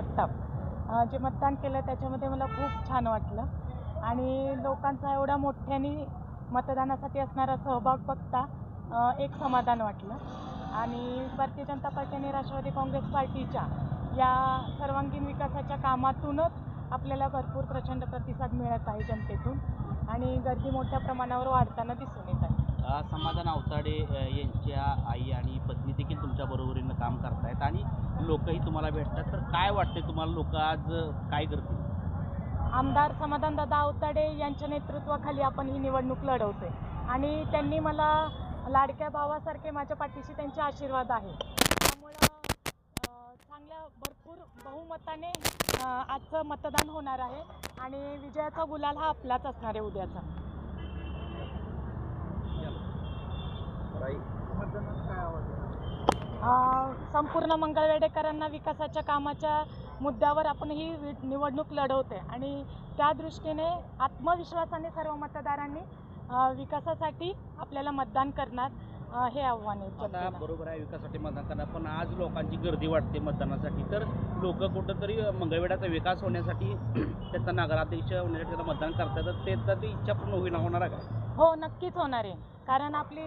जगताप. जे मतदान केलं त्याच्यामध्ये मला खूप छान वाटलं. आणि लोकांचा एवढा मोठ्याने मतदानासाठी असणारा सहभाग बघता एक समाधान वाटलं. आणि भारतीय जनता पार्टी आणि राष्ट्रवादी काँग्रेस पार्टीच्या या सर्वांगीण विकासाच्या कामातूनच आपल्याला भरपूर प्रचंड प्रतिसाद मिळत आहे जनतेतून. आणि गर्दी मोठ्या प्रमाणावर वाढताना दिसून येत आहे. समाधान अवताडे लोकही तुम्हाला भेटतात. तर काय वाटते तुम्हाला लोक आज काय करतील? आमदार समाधानदादा आवताडे यांच्या नेतृत्वाखाली आपण ही निवडणूक लढवतोय. आणि त्यांनी मला लाडक्या भावासारखे माझ्या पाठीशी त्यांचे आशीर्वाद आहे. त्यामुळं चांगल्या भरपूर बहुमताने आजचं मतदान होणार आहे. आणि विजयाचा गुलाल हा आपलाच असणार आहे उद्याचा. अ, संपूर्ण मंगळवेडेकरांना विकासाच्या कामाच्या मुद्द्यावर आपण ही निवडणूक लढवते आणि त्या दृष्टीने आत्मविश्वासाने सर्व मतदारांनी विकासासाठी आपल्याला मतदान करणार हे आव्हान आहे. बरोबर आहे विकासासाठी मतदान करणार पण आज लोकांची गर्दी वाटते मतदानासाठी. तर लोक कुठंतरी मंगळवेढ्याचा विकास होण्यासाठी त्याचा नगराध्यक्ष होण्यासाठी त्याला मतदान करतात तर त्याचा ती इच्छा पूर्ण होईल होणार आहे का? हो नक्कीच होणार आहे. कारण आपली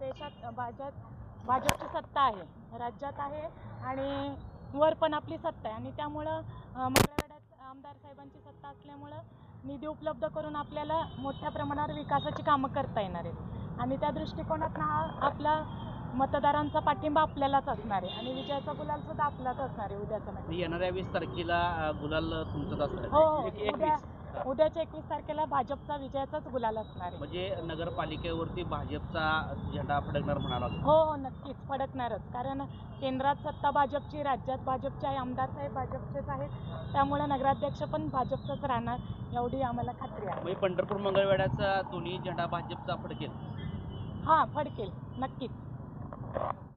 देशात भाजप भाजपची सत्ता आहे राज्यात आहे आणि वर पण आपली सत्ता आहे. आणि त्यामुळं अ, मंगळवेढ्यात आमदार साहेबांची सत्ता असल्यामुळं निधी उपलब्ध करून आपल्याला मोठ्या प्रमाणावर विकासाची कामं करता येणार आहेत. आणि त्या दृष्टिकोनातनं हा आपला मतदारांचा पाठिंबा आपल्यालाच असणार आहे. आणि विजयाचा गुलाल सुद्धा आपलाच असणार आहे उद्याचा येणाऱ्या वीस तारखेला गुलाल तुमचाच असणार हो एक उद्या. उद्याच्या एकवीस तारखेला भाजपचा विजयाचाच गुलाल असणार आहे. म्हणजे नगरपालिकेवरती भाजपचा झेंडा फडकणार म्हणाला हो हो नक्कीच फडकणारच. कारण केंद्रात सत्ता भाजपची राज्यात भाजपचे आहे आमदार साहेब भाजपचेच आहेत. त्यामुळे नगराध्यक्ष पण भाजपचाच राहणार एवढी आम्हाला खात्री आहे. म्हणजे पंढरपूर मंगळवेढ्याचा दोन्ही झेंडा भाजपचा फडकेल? हां फडकेल नक्कीच.